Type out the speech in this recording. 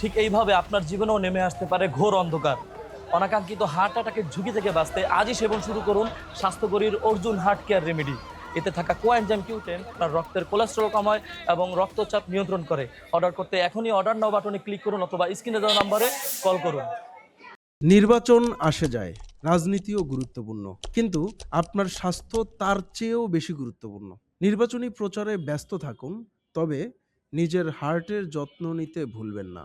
ঠিক এইভাবে আপনার জীবনেও নেমে আসতে পারে ঘোর অন্ধকার। অনাকাঙ্ক্ষিত হার্ট অ্যাটাকের ঝুঁকি থেকে বাঁচতে আজই সেবন শুরু করুন স্বাস্থ্যকরীর অর্জুন হার্ট কেয়ার রেমেডি এতে থাকা কোয়ানজাম কিউটেন আপনার রক্তের কোলেস্ট্রল কমায় এবং রক্তচাপ নিয়ন্ত্রণ করে। অর্ডার করতে এখনই অর্ডার নাও বাটনে ক্লিক করুন অথবা স্ক্রিনে দেওয়া নম্বরে কল করুন। নির্বাচন আসে যায়, রাজনীতিও গুরুত্বপূর্ণ। কিন্তু আপনার স্বাস্থ্য তার চেয়েও বেশি গুরুত্বপূর্ণ। নির্বাচনী প্রচারে ব্যস্ত থাকুন, তবে নিজের হার্টের যত্ন নিতে ভুলবেন না।